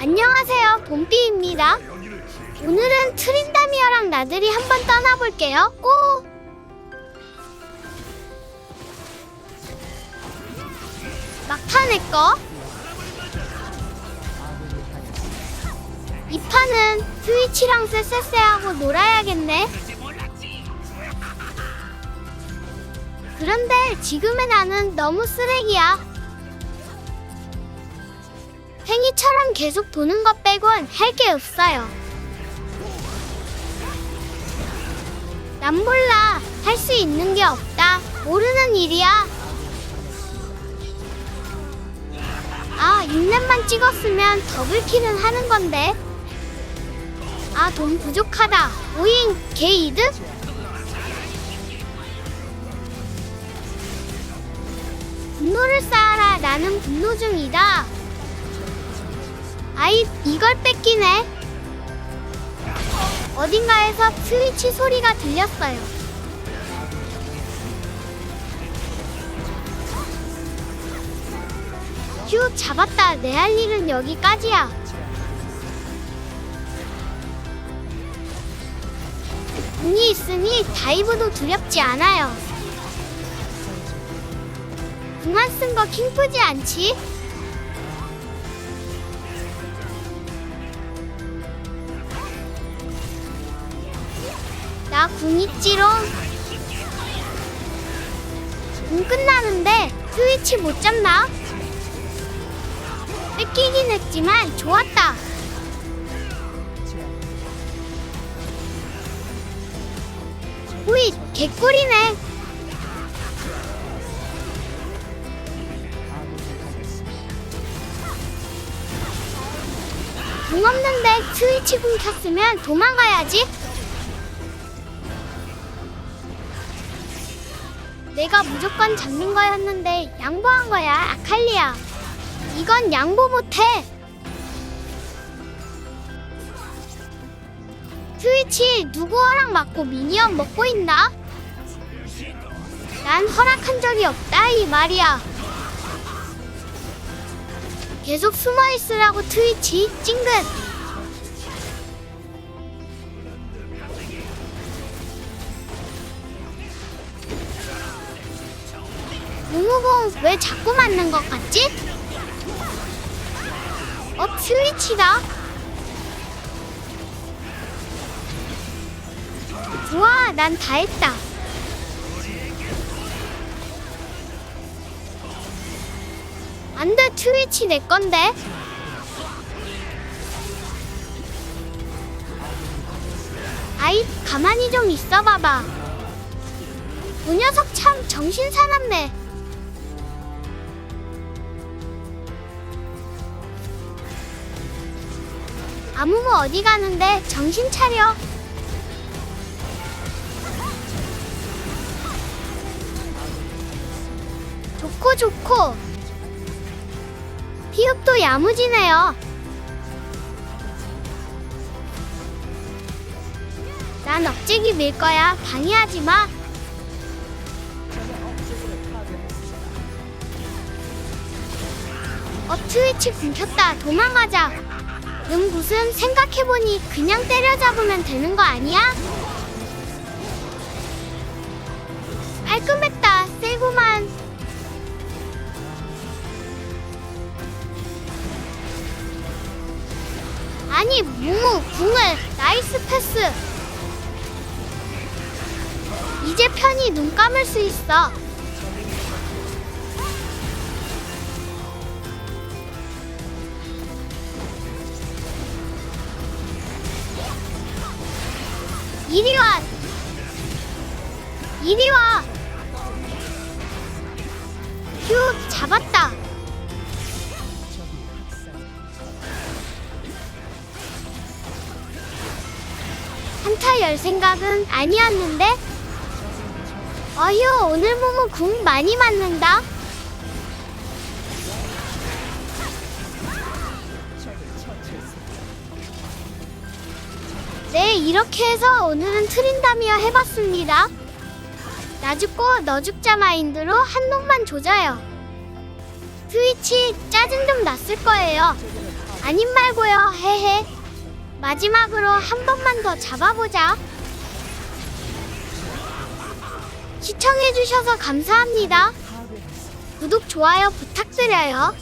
안녕하세요, 봄비입니다. 오늘은 트린다미아랑 나들이 한번 떠나볼게요. 고! 막타 내꺼. 이 판은 스위치랑 쎄쎄쎄하고 놀아야겠네. 그런데 지금의 나는 너무 쓰레기야. 팽이처럼 계속 도는 것 빼곤 할 게 없어요. 난 몰라. 할 수 있는 게 없다. 모르는 일이야. 아, 인넷만 찍었으면 더블킬은 하는 건데. 아, 돈 부족하다. 오잉, 개 이득? 분노를 쌓아라. 나는 분노 중이다. 아이, 이걸 뺏기네. 어딘가에서 스위치 소리가 들렸어요. 휴, 잡았다. 내 할 일은 여기까지야. 돈이 있으니 다이브도 두렵지 않아요. 궁안 쓴거 킹프지 않지? 나 궁 있지롱. 궁 끝나는데 스위치 못 잡나? 뺏기긴 했지만 좋았다. 호잇, 개꿀이네. 궁 없는데 스위치 궁 켰으면 도망가야지. 내가 무조건 잡는 거였는데 양보한 거야, 아칼리야. 이건 양보 못해. 스위치 누구 허락 받고 미니언 먹고 있나? 난 허락한 적이 없다 이 말이야. 계속 숨어 있으라고 트위치 찡긋. 무무공 왜 자꾸 맞는 것 같지? 어 트위치다. 좋아, 난다 했다. 안 돼, 트위치 내 건데. 아이, 가만히 좀 있어 봐봐. 그 녀석 참 정신 사납네. 아무모 어디 가는데 정신 차려. 좋고 좋고. 피읍도 야무지네요. 난 억제기 밀 거야. 방해하지 마. 어, 트위치 굶겼다. 도망가자 음 무슨 생각해보니 그냥 때려잡으면 되는 거 아니야? 깔끔했다 세구만. 아니 무무 궁을 나이스 패스. 이제 편히 눈 감을 수 있어 이리 와 휴 잡았다 한타 열 생각은 아니었는데? 어휴, 오늘 모모 궁 많이 맞는다. 네, 이렇게 해서 오늘은 트린다미어 해봤습니다. 나 죽고 너 죽자 마인드로 한 놈만 조져요. 트위치 짜증 좀 났을 거예요. 아님 말고요, 헤헤. 마지막으로 한 번만 더 잡아보자. 시청해주셔서 감사합니다. 구독, 좋아요 부탁드려요.